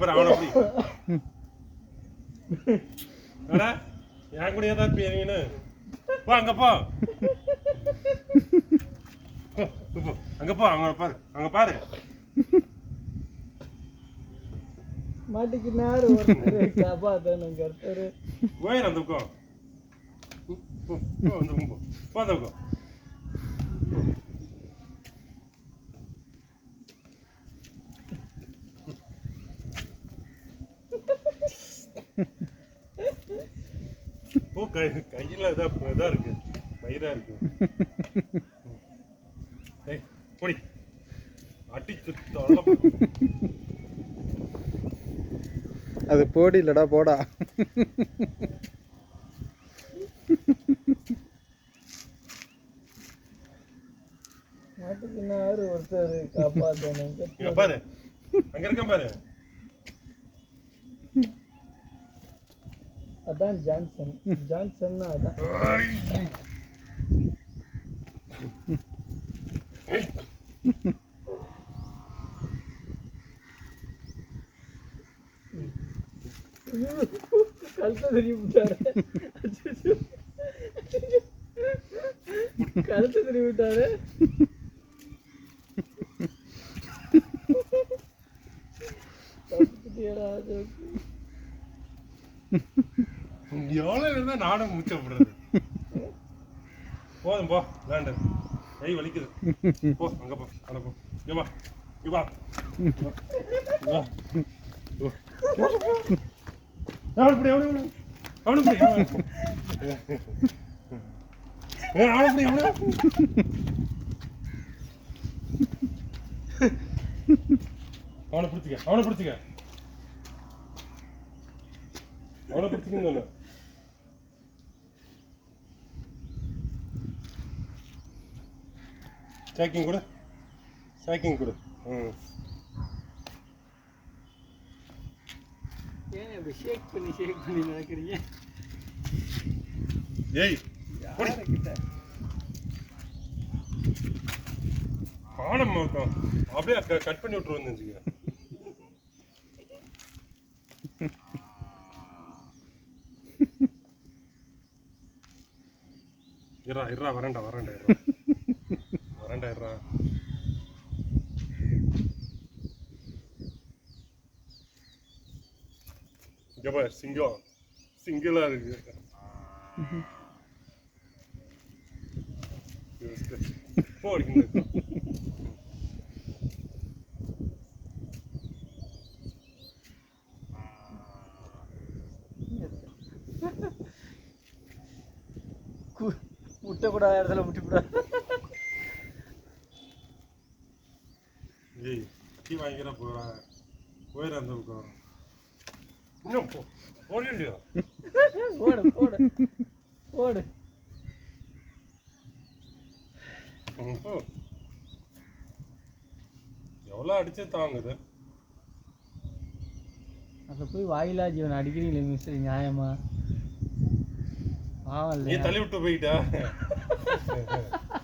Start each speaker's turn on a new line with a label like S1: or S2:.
S1: பாரு அவனை அப்படி. அடா என் கூட ஏதாவது பேருங்கன்னு போ அங்க போ. அங்க போ அங்க பாரு அங்க பாரு.
S2: ஒருத்தர் காப்பாத்தணும் கர்த்தர்
S1: போயிரு அந்த பக்கம். போ, அந்த பக்கம் போ. போ அந்த பக்கம். போ கை கையில் இதா இதா இருக்கு. மயிரா இருக்கு. போடி. அடிச்சு
S3: அது போடி இல்லடா போடா.
S2: மாட்டிக்கினாரு ஒருத்தர் காப்பாத்தணும்.
S1: இங்க
S2: கர்த்தர்
S1: பாரு. அங்க இருக்க பாரு.
S2: அதான் ஜான்சன் ஜான்சன் அதான். கழுத்தை தெரிய விட்டாரு கழுத்தை தெரிய விட்டாரு தப்பிட்டியடா ஜோக்கு.
S1: எவ்வளோ இருந்தா நானும் முச்சப்படுறது போதும் போ. வேண்டாம். கை வலிக்குது. போ அங்கே போ அங்கே போ. இங்க வா அவனை பிடி, அவனை அவனை பிடிச்சிக்க அவனை பிடிச்சிக்க. அவனை பிடிச்சிக்கன்னு சேக்கிங் கொடு? சேக்கிங் கொடு. ம்.
S2: ஏன் இப்படி ஷேக் பண்ணி ஷேக் பண்ணி நடக்கிறீங்க?
S1: ஏய்.
S2: யாருக்கிட்ட?
S1: பாடம் மொத்தம். அப்படியே கட் பண்ணி விட்டுருவோம் வச்சுக்க இருறா இருறா வரேன்டா வரேன்டா இருறா வரேன்டா இருறா பாரு சிங்கம். சிங்கிளா இருக்கு.
S2: முட்டை கூட இடத்துல முட்டி கூட
S1: ஏய் டீ வாங்கிக்கிற போறா. போயிரு அந்த பக்கம். இன்னும் போ போடி இல்லையா
S2: போடு. போடு போடு
S1: எவ்வளோ அடிச்சு தாங்குது?
S2: அங்க போய் வாயிலா ஜீவன் அடிக்கிறீங்களே மிஸ் நியாயமா? பாவம்
S1: நீ தள்ளி விட்டு போயிட்டா.